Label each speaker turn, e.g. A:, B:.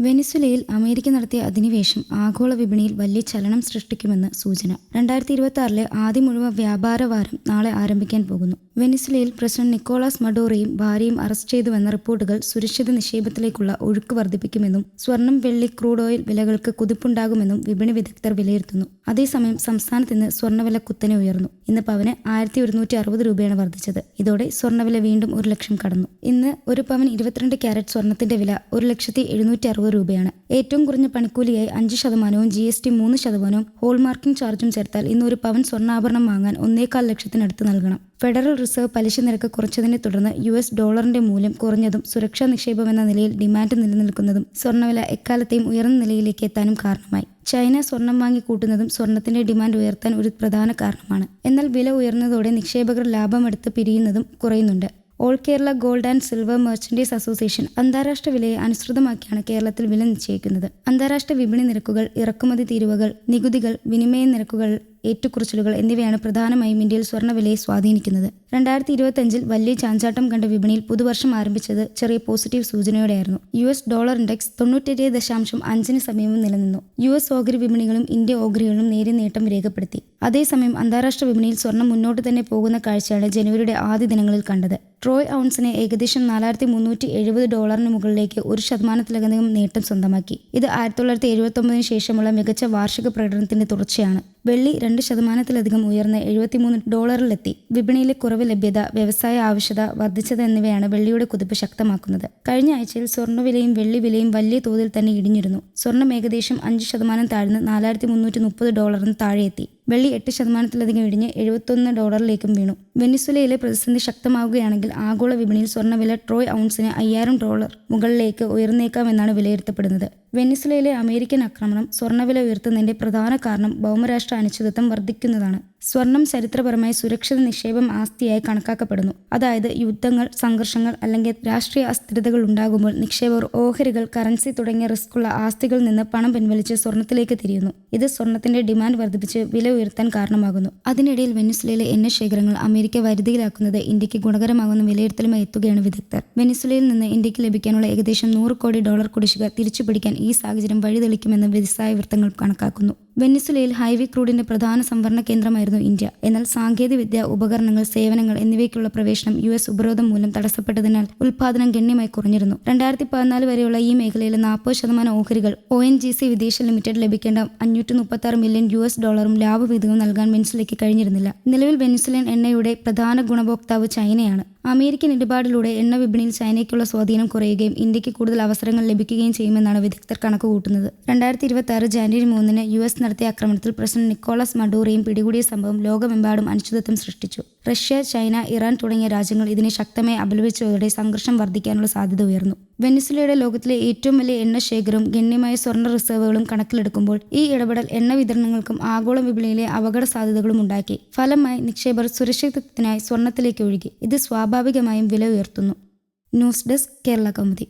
A: വെനിസുലയിൽ America നടത്തിയ അധിനിവേശം ആഗോള വിപണിയിൽ വലിയ ചലനം സൃഷ്ടിക്കുമെന്ന് സൂചന. രണ്ടായിരത്തി ഇരുപത്തി ആറിലെ ആദ്യ മുഴുവൻ വ്യാപാര വാരം നാളെ ആരംഭിക്കാൻ പോകുന്നു. വെനിസുലയിൽ പ്രസിഡന്റ് നിക്കോളാസ് മഡോറയും ഭാര്യയും അറസ്റ്റ് ചെയ്തുവെന്ന റിപ്പോർട്ടുകൾ സുരക്ഷിത നിക്ഷേപത്തിലേക്കുള്ള ഒഴുക്ക് വർദ്ധിപ്പിക്കുമെന്നും സ്വർണം വെള്ളി ക്രൂഡ് ഓയിൽ വിലകൾക്ക് കുതിപ്പുണ്ടാകുമെന്നും വിപണി വിദഗ്ധർ വിലയിരുത്തുന്നു. അതേസമയം സംസ്ഥാനത്ത് ഇന്ന് സ്വർണവില കുത്തനെ ഉയർന്നു. ഇന്ന് പവന് ആയിരത്തി ഒരുന്നൂറ്റി അറുപത് രൂപയാണ് വർദ്ധിച്ചത്. ഇതോടെ സ്വർണവില വീണ്ടും ഒരു ലക്ഷം കടന്നു. ഇന്ന് ഒരു പവൻ ഇരുപത്തിരണ്ട് ക്യാരറ്റ് സ്വർണത്തിന്റെ വില ഒരു ലക്ഷത്തി എഴുന്നൂറ്റി അറുപത് രൂപയാണ്. ഏറ്റവും കുറഞ്ഞ പണിക്കൂലിയായി അഞ്ച് ശതമാനവും ജി എസ് ടി മൂന്ന് ശതമാനവും ഹോൾമാർക്കിംഗ് ചാർജും ചേർത്താൽ ഇന്ന് ഒരു പവൻ സ്വർണാഭരണം വാങ്ങാൻ ഒന്നേകാൽ ലക്ഷത്തിനടുത്ത് നൽകണം. ഫെഡറൽ റിസർവ് പലിശ നിരക്ക് കുറച്ചതിനെ തുടർന്ന് യു എസ് ഡോളറിന്റെ മൂല്യം കുറഞ്ഞതും സുരക്ഷാ നിക്ഷേപം എന്ന നിലയിൽ ഡിമാൻഡ് നിലനിൽക്കുന്നതും സ്വർണവില എക്കാലത്തെയും ഉയർന്ന നിലയിലേക്ക് എത്താനും കാരണമായി. ചൈന സ്വർണം വാങ്ങി കൂട്ടുന്നതും സ്വർണത്തിന്റെ ഡിമാൻഡ് ഉയർത്താൻ ഒരു പ്രധാന കാരണമാണ്. എന്നാൽ വില ഉയർന്നതോടെ നിക്ഷേപകർ ലാഭമെടുത്ത് പിരിയുന്നതും കുറയുന്നുണ്ട്. All Kerala gold and silver merchandise association അന്താരാഷ്ട്ര വിലയെ അനുസൃതമാക്കിയാണ് കേരളത്തിൽ വില നിശ്ചയിക്കുന്നത്. അന്താരാഷ്ട്ര വിപണി നിരക്കുകൾ ഇറക്കുമതി തീരുവകൾ നികുതികൾ വിനിമയ നിരക്കുകൾ ഏറ്റക്കുറച്ചിലുകൾ എന്നിവയാണ് പ്രധാനമായും ഇന്ത്യയിൽ സ്വർണവിലയെ സ്വാധീനിക്കുന്നത്. രണ്ടായിരത്തി ഇരുപത്തിയഞ്ചിൽ വലിയ ചാഞ്ചാട്ടം കണ്ട വിപണിയിൽ പുതുവർഷം ആരംഭിച്ചത് ചെറിയ പോസിറ്റീവ് സൂചനയോടെയായിരുന്നു. യു എസ് ഡോളർ ഇൻഡെക്സ് തൊണ്ണൂറ്റേഴ് ദശാംശം അഞ്ചിന് സമീപം നിലനിന്നു. യു എസ് ഓഹരി വിപണികളും ഇന്ത്യ ഓഹരികളും നേരിയ നേട്ടം രേഖപ്പെടുത്തി. അതേസമയം അന്താരാഷ്ട്ര വിപണിയിൽ സ്വർണം മുന്നോട്ട് തന്നെ പോകുന്ന കാഴ്ചയാണ് ജനുവരിയുടെ ആദ്യ ദിനങ്ങളിൽ കണ്ടത്. ട്രോയ് ഔൺസിന് ഏകദേശം നാലായിരത്തി മുന്നൂറ്റി എഴുപത് ഡോളറിന് മുകളിലേക്ക് ഒരു ശതമാനത്തിലധികം നേട്ടം സ്വന്തമാക്കി. ഇത് ആയിരത്തി തൊള്ളായിരത്തി എഴുപത്തി ശേഷമുള്ള മികച്ച വാർഷിക പ്രകടനത്തിന്റെ തുടർച്ചയാണ്. വെള്ളി രണ്ട് ശതമാനത്തിലധികം ഉയർന്ന് എഴുപത്തിമൂന്ന് ഡോളറിലെത്തി. വിപണിയിലെ കുറവ് ലഭ്യത വ്യവസായ ആവശ്യത വർദ്ധിച്ചത് എന്നിവയാണ് വെള്ളിയുടെ കുതിപ്പ് ശക്തമാക്കുന്നത്. കഴിഞ്ഞ ആഴ്ചയിൽ സ്വർണവിലയും വെള്ളി വിലയും വലിയ തോതിൽ തന്നെ ഇടിഞ്ഞിരുന്നു. സ്വർണം ഏകദേശം അഞ്ച് ശതമാനം താഴ്ന്ന് നാലായിരത്തി മുന്നൂറ്റി മുപ്പത് ഡോളറിന് താഴെയെത്തി. വെള്ളി എട്ട് ശതമാനത്തിലധികം ഇടിഞ്ഞ് എഴുപത്തൊന്ന് ഡോളറിലേക്കും വീണു. വെനിസുലയിലെ പ്രതിസന്ധി ശക്തമാവുകയാണെങ്കിൽ ആഗോള വിപണിയിൽ സ്വർണവില ട്രോയ് ഔൺസിന് അയ്യായിരം ഡോളർ മുകളിലേക്ക് ഉയർന്നേക്കാമെന്നാണ് വിലയിരുത്തപ്പെടുന്നത്. വെനിസുലയിലെ അമേരിക്കൻ ആക്രമണം സ്വർണവില ഉയർത്തുന്നതിന്റെ പ്രധാന കാരണം ഭൗമരാഷ്ട്ര അനിശ്ചിതത്വം വർദ്ധിക്കുന്നതാണ്. സ്വർണം ചരിത്രപരമായി സുരക്ഷിത നിക്ഷേപം ആസ്തിയായി കണക്കാക്കപ്പെടുന്നു. അതായത് യുദ്ധങ്ങൾ സംഘർഷങ്ങൾ അല്ലെങ്കിൽ രാഷ്ട്രീയ അസ്ഥിരതകൾ ഉണ്ടാകുമ്പോൾ നിക്ഷേപകർ ഓഹരികൾ കറൻസി തുടങ്ങിയ റിസ്ക്കുള്ള ആസ്തികളിൽ നിന്ന് പണം പിൻവലിച്ച് സ്വർണത്തിലേക്ക് തിരിയുന്നു. ഇത് സ്വർണത്തിന്റെ ഡിമാൻഡ് വർദ്ധിപ്പിച്ച് വില ഉയർത്താൻ കാരണമാകുന്നു. അതിനിടയിൽ വെനിസുലയിലെ എണ്ണ ശേഖരങ്ങൾ അമേരിക്ക വരുതിയിലാക്കുന്നത് ഇന്ത്യയ്ക്ക് ഗുണകരമാകുന്ന വിലയിരുത്തലുമായി എത്തുകയാണ് വിദഗ്ധർ. വെനിസുലയിൽ നിന്ന് ഇന്ത്യയ്ക്ക് ലഭിക്കാനുള്ള ഏകദേശം നൂറ് കോടി ഡോളർ കുടിശ്ശിക തിരിച്ചുപിടിക്കാൻ ഈ സാഹചര്യം വഴിതെളിക്കുമെന്ന് വ്യവസായ വൃത്തങ്ങൾ കണക്കാക്കുന്നു. വെനിസുലയിൽ ഹൈവി ക്രൂഡിന്റെ പ്രധാന സംവരണ കേന്ദ്രമായിരുന്നു ഇന്ത്യ. എന്നാൽ സാങ്കേതികവിദ്യ ഉപകരണങ്ങൾ സേവനങ്ങൾ എന്നിവയ്ക്കുള്ള പ്രവേശനം യു എസ് ഉപരോധം മൂലം തടസ്സപ്പെട്ടതിനാൽ ഉൽപാദനം ഗണ്യമായി കുറഞ്ഞിരുന്നു. രണ്ടായിരത്തി പതിനാല് വരെയുള്ള ഈ മേഖലയിലെ നാൽപ്പത് ശതമാനം ഓഹരികൾ O N G C Videsh limited ലഭിക്കേണ്ട അഞ്ഞൂറ്റി മുപ്പത്തി ആറ് മില്യൺ യു എസ് ഡോളറും ലാഭവിഹിതവും നൽകാൻ വെനിസുലയ്ക്ക് കഴിഞ്ഞിരുന്നില്ല. നിലവിൽ വെനിസുലൻ എണ്ണയുടെ പ്രധാന ഗുണഭോക്താവ് ചൈനയാണ്. അമേരിക്കൻ ഇടപാടിലൂടെ എണ്ണ വിപണിയിൽ ചൈനയ്ക്കുള്ള സ്വാധീനം കുറയുകയും ഇന്ത്യയ്ക്ക് കൂടുതൽ അവസരങ്ങൾ ലഭിക്കുകയും ചെയ്യുമെന്നാണ് വിദഗ്ധർ കണക്കുകൂട്ടുന്നത്. രണ്ടായിരത്തി ഇരുപത്തി ആറ് ജാനുവരി മൂന്നിന് യു എസ് നടത്തിയ ആക്രമണത്തിൽ പ്രസിഡന്റ് നിക്കോളസ് മഡൂറയും പിടികൂടിയ സംഭവം ലോകമെമ്പാടും അനിശ്ചിതത്വം സൃഷ്ടിച്ചു. റഷ്യ ചൈന ഇറാൻ തുടങ്ങിയ രാജ്യങ്ങൾ ഇതിനെ ശക്തമായി അപലപിച്ചതോടെ സംഘർഷം വർദ്ധിക്കാനുള്ള സാധ്യത ഉയർന്നു. വെനിസുലയുടെ ലോകത്തിലെ ഏറ്റവും വലിയ എണ്ണ ശേഖരവും ഗണ്യമായ സ്വർണ റിസർവുകളും കണക്കിലെടുക്കുമ്പോൾ ഈ ഇടപെടൽ എണ്ണ വിതരണങ്ങൾക്കും ആഗോള വിപണിയിലെ അപകട സാധ്യതകളും ഉണ്ടാക്കി. ഫലമായി നിക്ഷേപർ സുരക്ഷിതത്വത്തിനായി സ്വർണത്തിലേക്ക് ഒഴുകി. ഇത് സ്വാഭാവികമായും വില ഉയർത്തുന്നു. News desk Kerala Kaumudi.